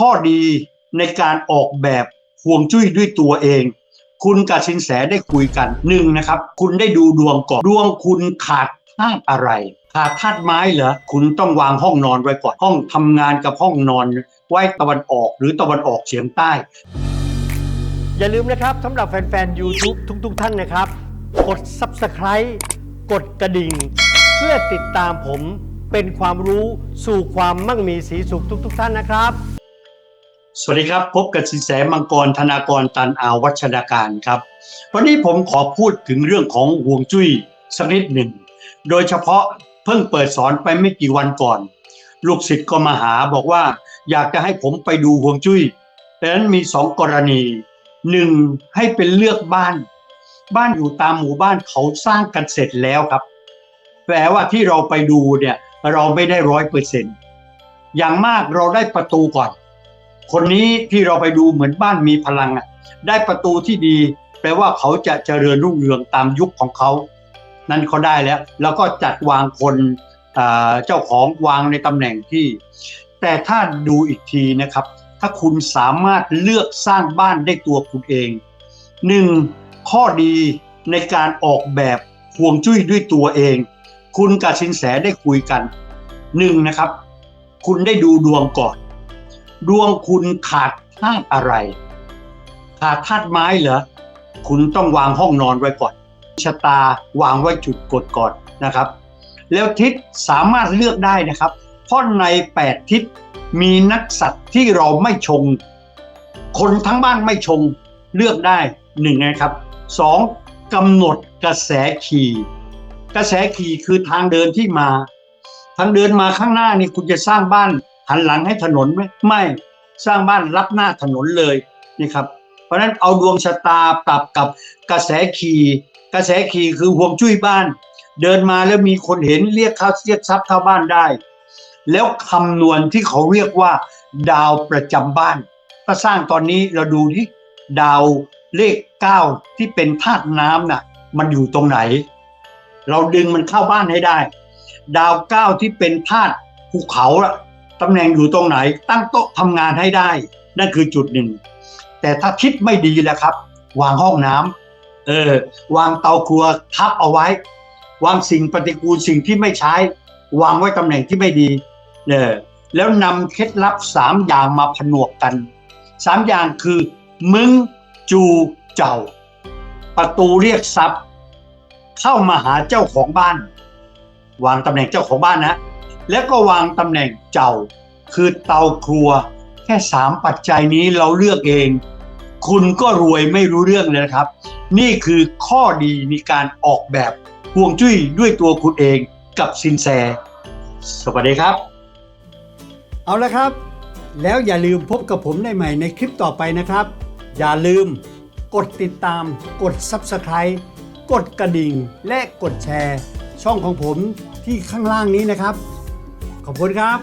ข้อดีในการออกแบบห่วงจุ้ยด้วยตัวเอง คุณกับสินแสได้คุยกันหนึ่งนะครับ คุณได้ดูดวงก่อนดวงคุณขาดธาตุอะไรขาดธาตุไม้เหรอคุณต้องวางห้องนอนไว้ก่อนห้องทำงานกับห้องนอน ไว้ตะวันออกหรือตะวันออกเฉียงใต้ อย่าลืมนะครับสำหรับแฟนๆ YouTube ทุกๆ ท่านนะครับ กด Subscribe กดกระดิ่ง เพื่อติดตามผมเป็นความรู้สู่ความมั่งมีสีสุขทุก ๆ ท่านนะครับ สวัสดีครับ พบกับสินแสมังกรธนากรตันอาวัชนาการครับ วันนี้ผมขอพูดถึงเรื่องของห่วงจุ้ยสักนิดหนึ่ง โดยเฉพาะเพิ่งเปิดสอนไปไม่กี่วันก่อน ลูกศิษย์ก็มาหาบอกว่าอยากจะให้ผมไปดูห่วงจุ้ยดังนั้นมีสองกรณีหนึ่งให้เป็นเลือกบ้าน บ้านอยู่ตามหมู่บ้านเขาสร้างกันเสร็จแล้วครับ แปลว่าที่เราไปดูเนี่ยเราไม่ได้ร้อยเปอร์เซ็นต์อย่างมากเราได้ประตูก่อน คนนี้ที่เราไปดูเหมือนบ้านมีพลังอะได้ประตูที่ดี แปลว่าเขาจะเจริญรุ่งเรืองตามยุคของเขา นั่นเขาได้แล้ว แล้วก็จัดวางคนเจ้าของวางในตำแหน่งที่ แต่ถ้าดูอีกทีนะครับ ถ้าคุณสามารถเลือกสร้างบ้านได้ตัวคุณเองหนึ่งข้อดีในการออกแบบห่วงจุ้ยด้วยตัวเอง คุณกับสินแสได้คุยกันหนึ่งนะครับ คุณได้ดูดวงก่อน ดวงคุณขาดธาตุอะไร ขาดธาตุไม้เหรอ คุณต้องวางห้องนอนไว้ก่อน ชะตาวางไว้จุดกดก่อนนะครับ แล้วทิศสามารถเลือกได้นะครับ เพราะใน 8 ทิศมีนักสัตว์ที่เราไม่ชง คนทั้งบ้านไม่ชงเลือกได้หนึ่งนะครับสองกำหนดกระแสขี่กระแสขี่คือทางเดินที่มา ทางเดินมาข้างหน้านี่คุณจะสร้างบ้าน หันหลังให้ถนนไหมไม่สร้างบ้านรับหน้าถนนเลยนี่ครับ เพราะฉะนั้นเอาดวงชะตาปรับกับกระแสขี่กระแสขี่คือห่วงจุ้ยบ้าน เดินมาแล้วมีคนเห็นเรียกค่าเรียกทรัพย์เข้าบ้านได้ แล้วคำนวณที่เขาเรียกว่า ดาวประจำบ้านถ้าสร้างตอนนี้เราดูที่ดาวเลขเก้าที่เป็นธาตุน้ำน่ะมันอยู่ตรงไหน เราดึงมันเข้าบ้านให้ได้ ดาวเก้าที่เป็นธาตุภูเขาอะ ตำแหน่งอยู่ตรงไหน ตั้งโต๊ะทำงานให้ได้ นั่นคือจุดหนึ่ง แต่ถ้าทิศไม่ดีแล้วครับ วางห้องน้ำเออวางเตาครัวทับเอาไว้ วางสิ่งปฏิกูลสิ่งที่ไม่ใช้ วางไว้ตำแหน่งที่ไม่ดีเออแล้วนำเคล็ดลับสามอย่างมาผนวกกันสามอย่างคือ มึงจูเจ้า ประตูเรียกทรัพย์ เข้ามาหาเจ้าของบ้าน วางตำแหน่งเจ้าของบ้านนะแล้วก็วางตำแหน่งเจ้าคือเตาครัว แค่สามปัจจัยนี้เราเลือกเอง คุณก็รวยไม่รู้เรื่องเลยนะครับ นี่คือข้อดีในการออกแบบห่วงจุ้ยด้วยตัวคุณเองกับสินแสสวัสดีครับ เอาละครับ แล้วอย่าลืมพบกับผมได้ใหม่ในคลิปต่อไปนะครับ อย่าลืมกดติดตาม กด Subscribe กดกระดิ่ง และกดแชร์ ช่องของผม ที่ข้างล่างนี้นะครับ ขอบคุณครับ